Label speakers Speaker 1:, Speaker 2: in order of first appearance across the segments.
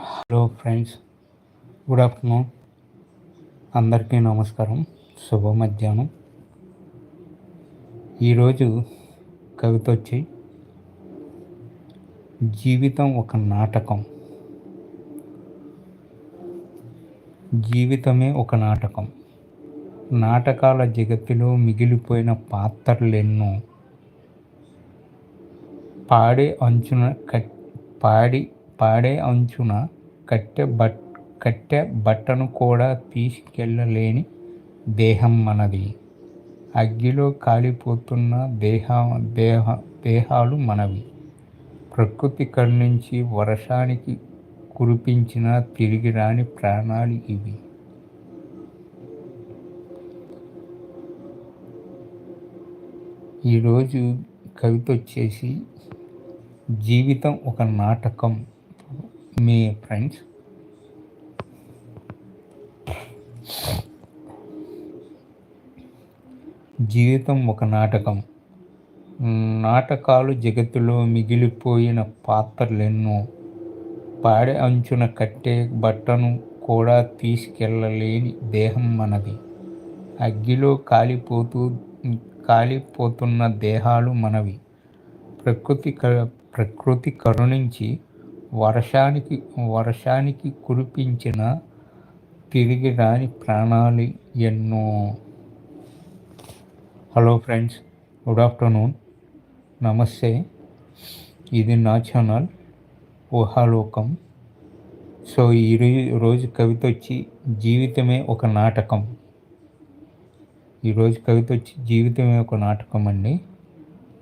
Speaker 1: Hello friends good afternoon అందరికీ నమస్కారం. శుభ మధ్యాహ్నం ఈరోజు కవిత వచ్చి జీవితం ఒక నాటకం. జీవితమే ఒక నాటకం. నాటకాల జగత్తులో మిగిలిపోయిన పాత్రలెన్నో పాడే అంచున కట్ పాడి పాడే అంచున కట్టె బట్ కట్టె బట్టను కూడా తీసుకెళ్ళలేని దేహం మనది. అగ్గిలో కాలిపోతున్న దేహ దేహ దేహాలు మనవి. ప్రకృతి కరుణించి వర్షానికి కురిపించిన తిరిగి రాని ప్రాణాలు ఇవి. ఈరోజు కవిత వచ్చేసి జీవితం ఒక నాటకం. మీ ఫ్రెండ్స్? జీవితం ఒక నాటకం. నాటకాలు జగత్తులో మిగిలిపోయిన పాత్రలెన్నో. పాడె అంచున కట్టే బట్టను కూడా తీసుకెళ్ళలేని దేహం మనది. అగ్గిలో కాలిపోతూ కాలిపోతున్న దేహాలు మనవి. ప్రకృతి ప్రకృతి కరుణించి వర్షానికి వర్షానికి కురిపించిన తిరిగి రాని ప్రాణాలు ఎన్నో. Hello friends good afternoon. నమస్తే. ఇది నా ఛానల్ ఊహాలోకం. సో ఈ రోజు కవిత వచ్చి జీవితమే ఒక నాటకం. ఈరోజు కవిత వచ్చి జీవితమే ఒక నాటకం అండి.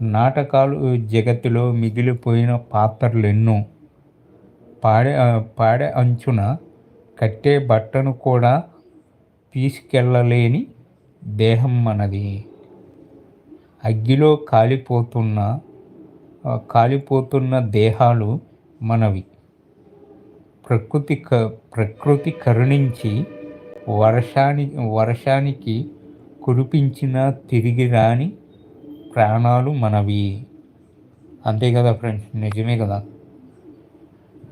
Speaker 1: నాటకాలు జగత్తులో మిగిలిపోయిన పాత్రలు ఎన్నో. పాడే పాడే అంచున కట్టే బట్టను కూడా తీసుకెళ్ళలేని దేహం మనది. అగ్గిలో కాలిపోతున్న కాలిపోతున్న దేహాలు మనవి. ప్రకృతి క ప్రకృతి కరుణించి వర్షాని వర్షానికి కురిపించిన తిరిగి రాని ప్రాణాలు మనవి. అంతే కదా ఫ్రెండ్స్? నిజమే కదా?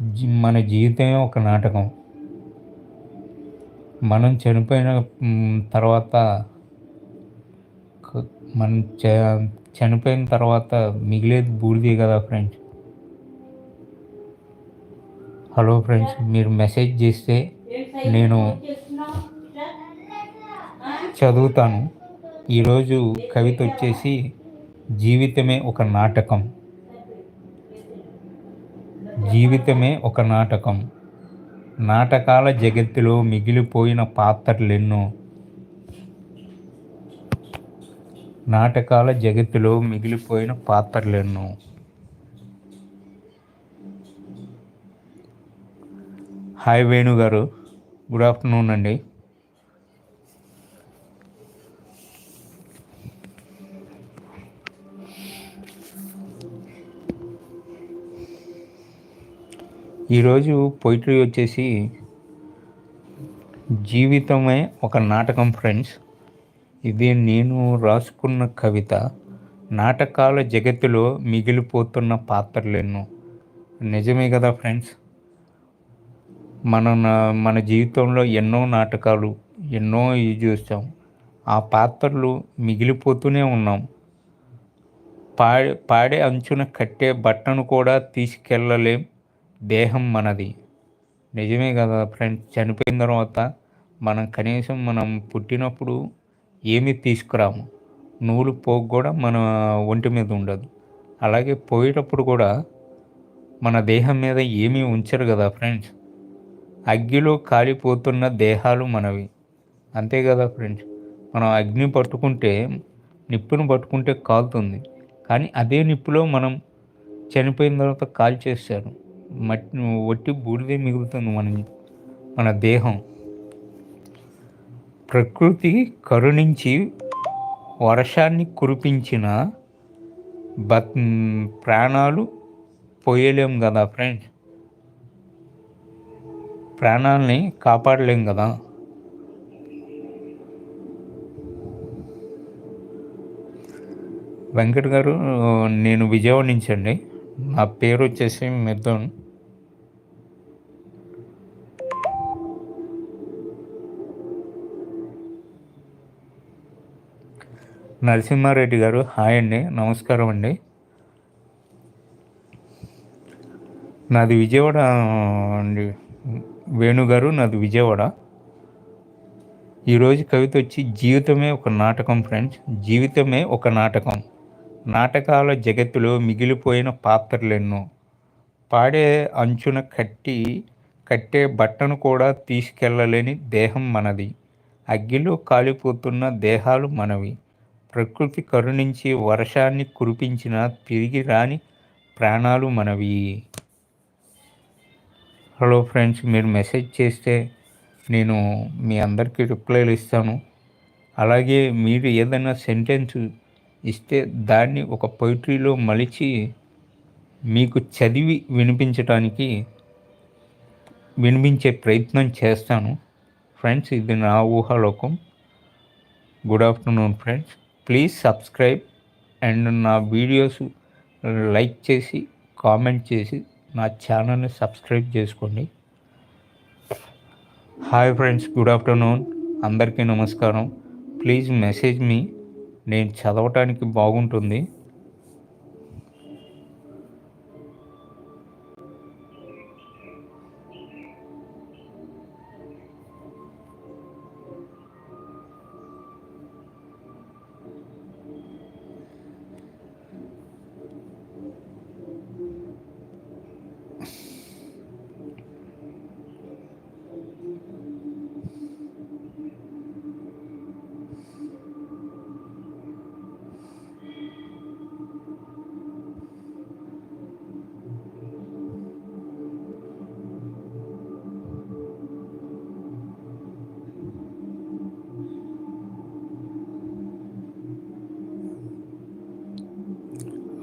Speaker 1: మన జీవితమే ఒక నాటకం. మనం చనిపోయిన తర్వాత మనం చనిపోయిన తర్వాత మిగిలేది బూడిదే కదా ఫ్రెండ్స్. హలో ఫ్రెండ్స్ మీరు మెసేజ్ చేస్తే నేను చదువుతాను. ఈరోజు కవిత వచ్చేసి జీవితమే ఒక నాటకం. జీవితమే ఒక నాటకం. నాటకాల జగత్తులో మిగిలిపోయిన పాత్రలెన్నో. నాటకాల జగత్తులో మిగిలిపోయిన పాత్రలెన్నో. హాయ్ వేణు గారు గుడ్ ఆఫ్టర్నూన్ అండి. ఈరోజు పొయిటరీ వచ్చేసి జీవితమే ఒక నాటకం ఫ్రెండ్స్. ఇది నేను రాసుకున్న కవిత. నాటకాల జగత్తులో మిగిలిపోతున్న పాత్రలు నిజమే కదా ఫ్రెండ్స్? మన మన జీవితంలో ఎన్నో నాటకాలు ఎన్నో ఇది చూస్తాం. ఆ పాత్రలు మిగిలిపోతూనే ఉన్నాం. పాడే పాడే అంచున కట్టే బట్టను కూడా తీసుకెళ్ళలేం దేహం మనది. నిజమే కదా ఫ్రెండ్స్? చనిపోయిన తర్వాత మనం కనీసం మనం పుట్టినప్పుడు ఏమీ తీసుకురాము? నూలు పోగు కూడా మన ఒంటి మీద ఉండదు. అలాగే పోయేటప్పుడు కూడా మన దేహం మీద ఏమీ ఉంచరు కదా ఫ్రెండ్స్? అగ్గిలో కాలిపోతున్న దేహాలు మనవి. అంతే కదా ఫ్రెండ్స్? మనం అగ్ని పట్టుకుంటే నిప్పును పట్టుకుంటే కాలుతుంది. కానీ అదే నిప్పులో మనం చనిపోయిన తర్వాత కాల్ చేస్తారు మట్టి ఒట్టి బూడిదే మిగులుతుంది మన మన దేహం. ప్రకృతి కరుణించి వర్షాన్ని కురిపించిన బత్ ప్రాణాలు పోయలేం కదా ఫ్రెండ్స్. ప్రాణాలని కాపాడలేం కదా. వెంకట్ గారు నేను విజయవాడ నుంచి అండి. నా పేరు వచ్చేసి మిథున్. నరసింహారెడ్డి గారు. హాయ్ అండి. నమస్కారం అండి. నాది విజయవాడ అండి. వేణుగారు నాది విజయవాడ. ఈరోజు కవిత వచ్చి జీవితమే ఒక నాటకం ఫ్రెండ్స్. జీవితమే ఒక నాటకం. నాటకాల జగత్తులో మిగిలిపోయిన పాత్రలెన్నో. పాడే అంచున కట్టి కట్టే బట్టను కూడా తీసుకెళ్ళలేని దేహం మనది. అగ్గిలో కాలిపోతున్న దేహాలు మనవి. ప్రకృతి కరుణించి వర్షాన్ని కురిపించిన తిరిగి రాని ప్రాణాలు మనవి. హలో ఫ్రెండ్స్ మీరు మెసేజ్ చేస్తే నేను మీ అందరికీ రిప్లైలు ఇస్తాను. అలాగే మీరు ఏదైనా సెంటెన్స్ ఇస్తే దాన్ని ఒక పొయిట్రీలో మలిచి మీకు చదివి వినిపించడానికి వినిపించే ప్రయత్నం చేస్తాను. ఫ్రెండ్స్ ఇది నా ఊహాలోకం. Good afternoon friends please subscribe and నా వీడియోస్ లైక్ చేసి కామెంట్ చేసి నా ఛానల్ని సబ్స్క్రైబ్ చేసుకోండి. Hi friends good afternoon. అందరికీ నమస్కారం. Please message me. నేను చదవటానికి బాగుంటుంది.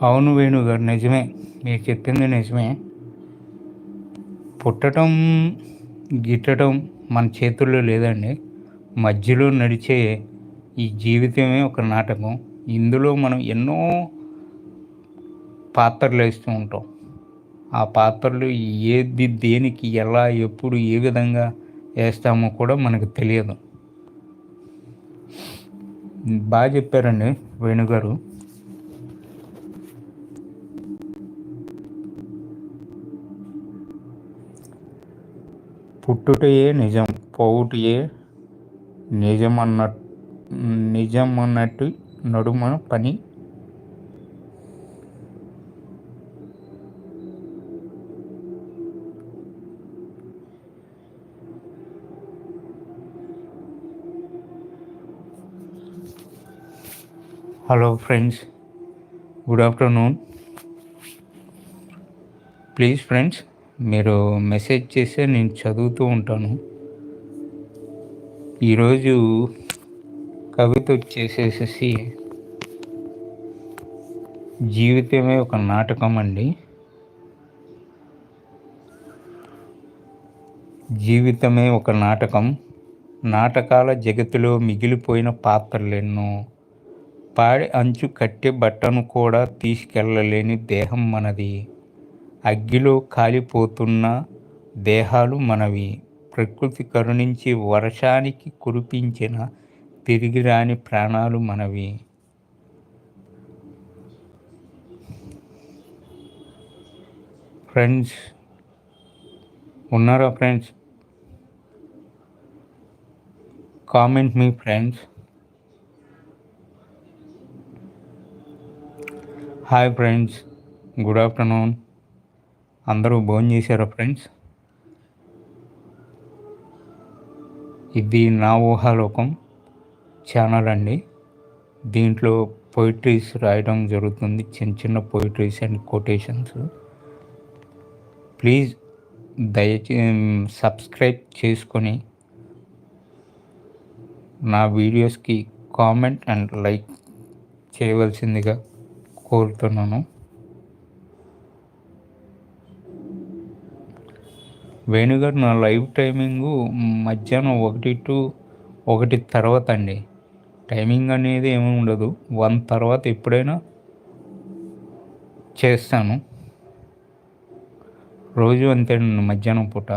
Speaker 1: అవును వేణుగారు నిజమే. మీరు చెప్పింది నిజమే. పుట్టడం గిట్టడం మన చేతుల్లో లేదండి. మధ్యలో నడిచే ఈ జీవితమే ఒక నాటకం. ఇందులో మనం ఎన్నో పాత్రలు వేస్తూ ఉంటాం. ఆ పాత్రలు ఏది దేనికి ఎలా ఎప్పుడు ఏ విధంగా వేస్తామో కూడా మనకు తెలియదు. బాగా చెప్పారండి వేణుగారు. పుట్టుటయే నిజం పోవుటయే నిజమన్న నిజమన్నట్టు నడుమ పని. Hello friends good afternoon please friends మీరు మెసేజ్ చేస్తే నేను చదువుతూ ఉంటాను. ఈరోజు కవిత వచ్చేసేసి జీవితమే ఒక నాటకం అండి. జీవితమే ఒక నాటకం. నాటకాల జగతిలో మిగిలిపోయిన పాత్రలెన్నో పాడి అంచు కట్టే బట్టను కూడా తీసుకెళ్ళలేని దేహం మనది. అగ్గిలో కాలిపోతున్న దేహాలు మనవి. ప్రకృతి కరుణించి వర్షానికి కురిపించిన తిరిగిరాని ప్రాణాలు మనవి. ఫ్రెండ్స్ ఉన్నారా friends? Comment me friends. Hi friends good afternoon. అందరూ భోజనం చేశారా ఫ్రెండ్స్? ఇది నా ఊహాలోకం. ఛానల్ అండి. దీంట్లో పోయిట్రీస్ రాయడం జరుగుతుంది. చిన్న చిన్న పోయిట్రీస్ అండ్ కొటేషన్స్. ప్లీజ్ దయచే సబ్స్క్రైబ్ చేసుకొని నా వీడియోస్కి కామెంట్ అండ్ లైక్ చేయవలసిందిగా కోరుతున్నాను. వేణుగారు నా లైవ్ టైమింగు మధ్యాహ్నం ఒకటి టు ఒకటి తర్వాత అండి టైమింగ్ అనేది ఏమీ ఉండదు. వన్ తర్వాత ఎప్పుడైనా చేస్తాను. రోజు అంతే మధ్యాహ్నం పూట.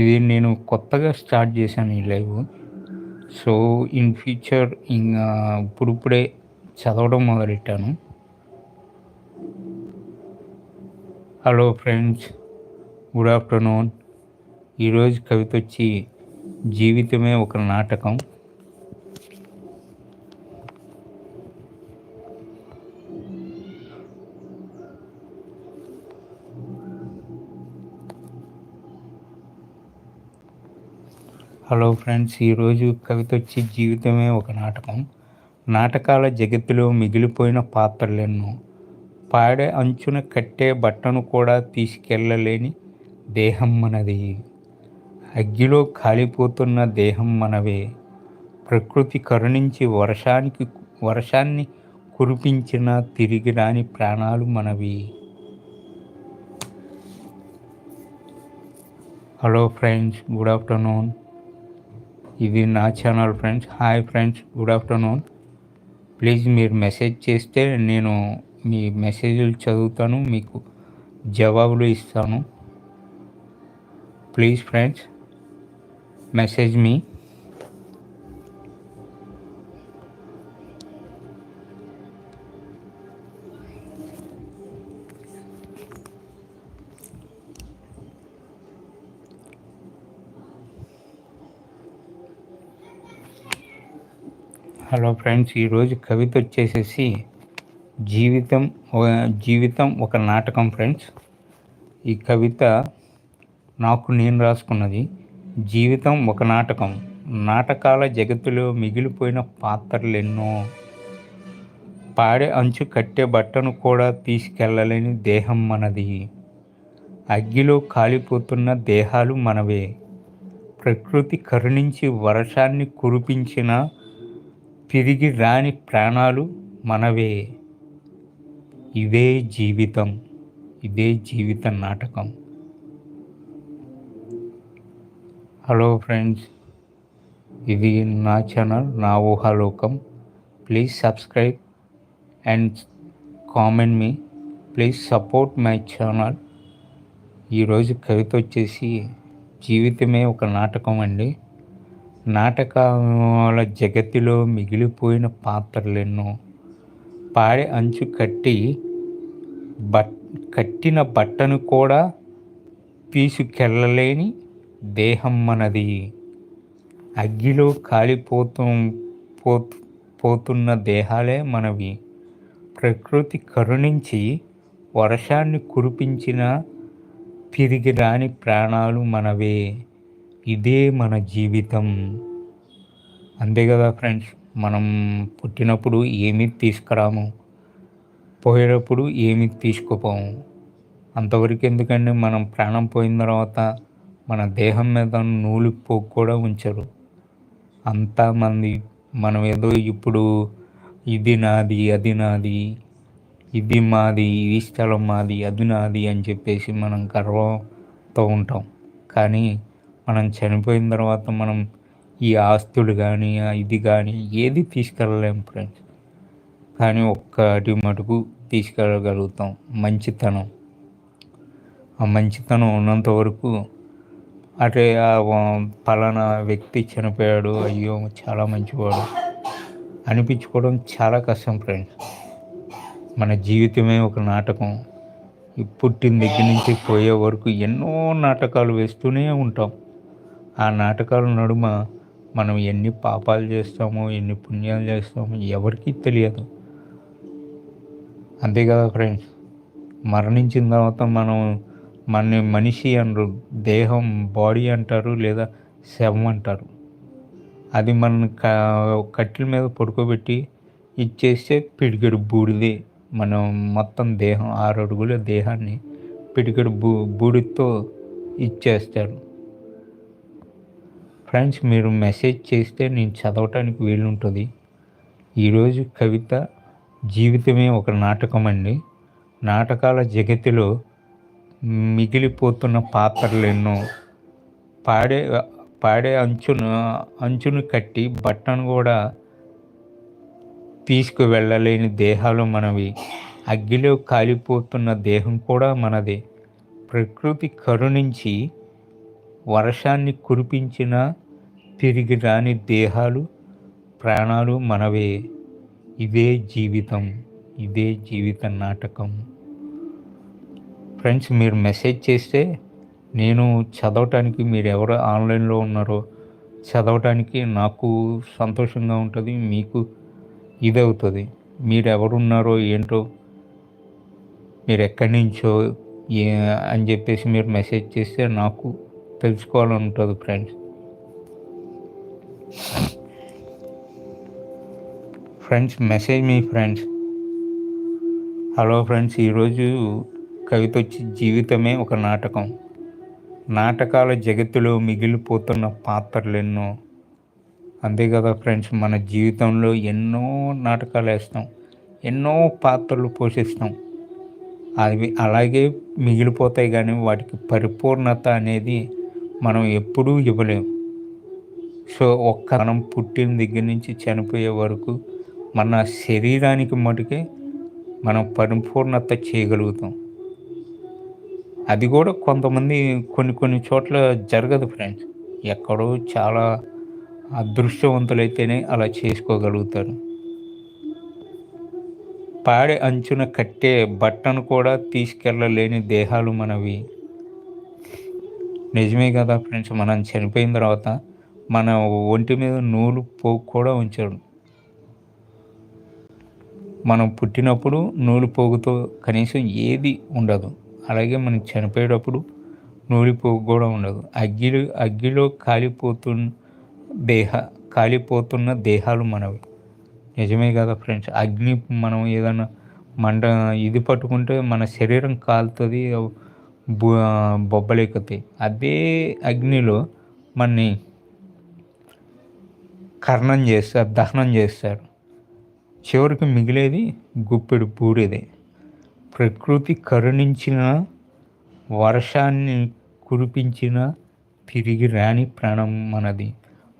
Speaker 1: ఇది నేను కొత్తగా స్టార్ట్ చేశాను ఈ లైవ్. సో ఇన్ ఫ్యూచర్ ఇంకా ఇప్పుడిప్పుడే చదవడం మొదలెట్టాను. Hello friends good afternoon. ఈరోజు కవిత వచ్చి జీవితమే ఒక నాటకం. హలో ఫ్రెండ్స్ ఈరోజు కవిత వచ్చి జీవితమే ఒక నాటకం. నాటకాల జగత్తులో మిగిలిపోయిన పాత్రలెన్నో పాడే అంచున కట్టే బట్టను కూడా తీసుకెళ్ళలేని దేహం మనది. అగ్గిలో కాలిపోతున్న దేహం మనవే. ప్రకృతి కరుణించి వర్షానికి వర్షాన్ని కురిపించిన తిరిగి రాని ప్రాణాలు మనవి. హలో ఫ్రెండ్స్ గుడ్ ఆఫ్టర్నూన్ ఇది నా channel friends hi friends good afternoon please మీరు మెసేజ్ చేస్తే నేను మీ మెసేజ్లు చదువుతాను మీకు జవాబులు ఇస్తాను. Please friends message me. Hello friends ఈరోజు కవిత వచ్చేసేసి జీవితం జీవితం ఒక నాటకం ఫ్రెండ్స్. ఈ కవిత నాకు నేను రాసుకున్నది జీవితం ఒక నాటకం. నాటకాల జగత్తులో మిగిలిపోయిన పాత్రలు ఎన్నో పాడే అంచు కట్టే బట్టను కూడా తీసుకెళ్ళలేని దేహం మనది. అగ్గిలో కాలిపోతున్న దేహాలు మనవే. ప్రకృతి కరుణించి వర్షాన్ని కురిపించిన తిరిగి రాని ప్రాణాలు మనవే. ఇదే జీవితం ఇదే జీవిత నాటకం. హలో ఫ్రెండ్స్ ఇది నా ఛానల్ నా ఊహాలోకం. Please subscribe and comment me. Please support my channel. ఈరోజు కవిత వచ్చేసి జీవితమే ఒక నాటకం అండి. నాటకాల జగతిలో మిగిలిపోయిన పాత్రలు ఎన్నో పాడె అంచు కట్టి బట్ కట్టిన బట్టను కూడా తీసుకెళ్ళలేని దేహం మనది. అగ్గిలో కాలిపోతూ పో పోతున్న దేహాలే మనవి. ప్రకృతి కరుణించి వర్షాన్ని కురిపించిన తిరిగి రాని ప్రాణాలు మనవే. ఇదే మన జీవితం. అంతే కదా ఫ్రెండ్స్? మనం పుట్టినప్పుడు ఏమీ తీసుకురాము? పోయేటప్పుడు ఏమీ తీసుకుపోము? అంతవరకు ఎందుకంటే మనం ప్రాణం పోయిన తర్వాత మన దేహం మీద నూలు పోగు కూడా ఉంచరు. అంతా మంది మనం ఏదో ఇప్పుడు ఇది నాది అది నాది ఇది మాది ఈ స్థలం మాది అది నాది అని చెప్పేసి మనం గర్వంతో ఉంటాం. కానీ మనం చనిపోయిన తర్వాత మనం ఈ ఆస్తులు కానీ ఇది కానీ ఏది తీసుకెళ్ళలేము ఫ్రెండ్స్ కానీ ఒక్కటి మటుకు తీసుకెళ్ళగలుగుతాం. మంచితనం. ఆ మంచితనం ఉన్నంత వరకు అటే పలానా వ్యక్తి చనిపోయాడు అయ్యో చాలా మంచివాడు అనిపించుకోవడం చాలా కష్టం ఫ్రెండ్స్ మన జీవితమే ఒక నాటకం. పుట్టిన దగ్గర నుంచి పోయే వరకు ఎన్నో నాటకాలు వేస్తూనే ఉంటాం. ఆ నాటకాల నడుమ మనం ఎన్ని పాపాలు చేస్తామో ఎన్ని పుణ్యాలు చేస్తామో ఎవరికీ తెలియదు. అంతే కదా ఫ్రెండ్స్? మరణించిన తర్వాత మనం మన మనిషి అనరు దేహం బాడీ అంటారు లేదా శవం అంటారు. అది మన కట్టెల మీద పడుకోబెట్టి ఇచ్చేస్తే పిడికెడు బూడిదే. మనం మొత్తం దేహం ఆరు అడుగుల దేహాన్ని పిడికెడు బూ బూడితో ఇచ్చేస్తారు. ఫ్రెండ్స్ మీరు మెసేజ్ చేస్తే నేను చదవటానికి వీలుంటుంది. ఈరోజు కవిత జీవితమే ఒక నాటకం అండి. నాటకాల జగతిలో మిగిలిపోతున్న పాత్రలు ఎన్నో పాడే పాడే అంచును అంచును కట్టి బట్టను కూడా తీసుకువెళ్ళలేని దేహాలు మనవి. అగ్గిలో కాలిపోతున్న దేహం కూడా మనదే. ప్రకృతి కరుణించి వర్షాన్ని కురిపించిన తిరిగి రాని దేహాలు ప్రాణాలు మనవే. ఇదే జీవితం ఇదే జీవిత నాటకం. ఫ్రెండ్స్ మీరు మెసేజ్ చేస్తే నేను చదవటానికి మీరు ఎవరు ఆన్లైన్లో ఉన్నారో చదవటానికి నాకు సంతోషంగా ఉంటుంది మీకు ఇది అవుతుంది మీరు ఎవరున్నారో ఏంటో మీరు ఎక్కడి నుంచో ఏ అని చెప్పేసి మీరు మెసేజ్ చేస్తే నాకు తెలుసుకోవాలని ఉంటుంది friends. Friends message me friends hello friends ఈరోజు కవిత వచ్చి జీవితమే ఒక నాటకం. నాటకాల జగత్తులో మిగిలిపోతున్న పాత్రలు ఎన్నో అంతే కదా ఫ్రెండ్స్ మన జీవితంలో ఎన్నో నాటకాలు వేస్తాం ఎన్నో పాత్రలు పోషిస్తాం. అవి అలాగే మిగిలిపోతాయి కానీ వాటికి పరిపూర్ణత అనేది మనం ఎప్పుడూ ఇవ్వలేము సో ఒక్క మనం పుట్టిన దగ్గర నుంచి చనిపోయే వరకు మన శరీరానికి మటుకే మనం పరిపూర్ణత చేయగలుగుతాం. అది కూడా కొంతమంది కొన్ని కొన్ని చోట్ల జరగదు ఫ్రెండ్స్. ఎక్కడో చాలా అదృష్టవంతులైతేనే అలా చేసుకోగలుగుతారు. పాడే అంచున కట్టే బట్టను కూడా తీసుకెళ్ళలేని దేహాలు మనవి. నిజమే కదా ఫ్రెండ్స్ మనం చనిపోయిన తర్వాత మన ఒంటి మీద నూలు పోగు కూడా ఉంచాడు మనం పుట్టినప్పుడు నూలు పోగుతో కనీసం ఏది ఉండదు. అలాగే మనం చనిపోయేటప్పుడు నూలి పోగు కూడా ఉండదు. అగ్గిలో అగ్గిలో కాలిపోతున్న దేహ కాలిపోతున్న దేహాలు మనవి. నిజమే కదా ఫ్రెండ్స్? అగ్ని మనం ఏదైనా మంట ఇది పట్టుకుంటే మన శరీరం కాలుతుంది బొబ్బలెక్కుతాయి అదే అగ్నిలో మనని కర్ణం చేస్తారు దహనం చేస్తారు. చివరికి మిగిలేది గుప్పెడు బూడిదే. ప్రకృతి కరుణించిన వర్షాన్ని కురిపించిన తిరిగి రాని ప్రాణం మనది.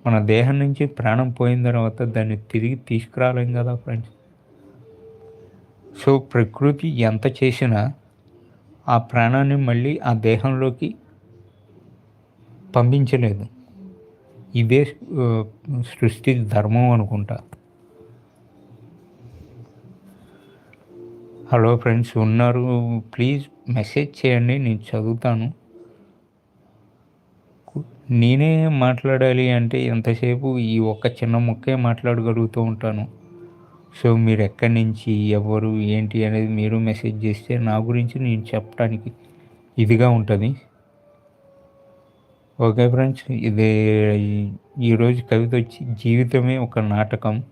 Speaker 1: మన దేహం నుంచి ప్రాణం పోయిన తర్వాత దాన్ని తిరిగి తీసుకురాలేం కదా ఫ్రెండ్స్? సో ప్రకృతి ఎంత చేసినా ఆ ప్రాణాన్ని మళ్ళీ ఆ దేహంలోకి పంపించలేదు. ఇదే సృష్టి ధర్మం అనుకుంటా. హలో ఫ్రెండ్స్ ఉన్నారు? ప్లీజ్ మెసేజ్ చేయండి నేను చదువుతాను. నేనే మాట్లాడాలి అంటే ఎంతసేపు ఈ ఒక్క చిన్న ముక్కే మాట్లాడగలుగుతూ ఉంటాను. సో మీరు ఎక్కడి నుంచి ఎవరు ఏంటి అనేది మీరు మెసేజ్ చేస్తే నా గురించి నేను చెప్పడానికి ఇదిగా ఉంటుంది. ఓకే ఫ్రెండ్స్ ఇది ఈరోజు కవిత వచ్చి జీవితమే ఒక నాటకం.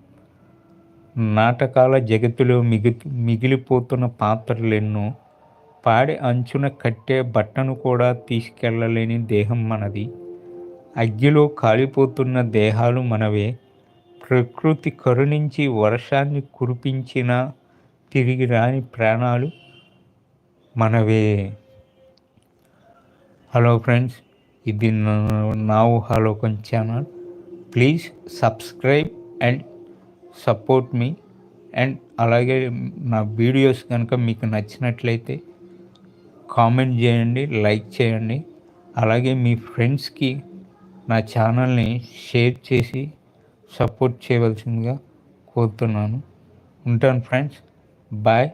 Speaker 1: నాటకాల జగత్తులో మిగి మిగిలిపోతున్న పాత్రలు ఎన్నో పాడి అంచున కట్టే బట్టను కూడా తీసుకెళ్ళలేని దేహం మనది. అగ్గిలో కాలిపోతున్న దేహాలు మనవే. ప్రకృతి కరుణించి వర్షాన్ని కురిపించిన తిరిగి రాని ప్రాణాలు మనవే. హలో ఫ్రెండ్స్ ఇది నా ఊహాలోకం channel please subscribe and support me. And అలాగే నా వీడియోస్ కనుక మీకు నచ్చినట్లయితే కామెంట్ చేయండి లైక్ చేయండి. అలాగే మీ ఫ్రెండ్స్కి నా ఛానల్ని షేర్ చేసి సపోర్ట్ చేయవలసిందిగా కోరుతున్నాను. ఉంటాను ఫ్రెండ్స్. బాయ్.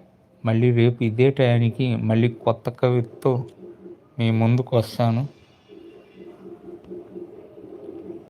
Speaker 1: మళ్ళీ రేపు ఇదే టయానికి మళ్ళీ కొత్త కవితతో మీ ముందుకు వస్తాను.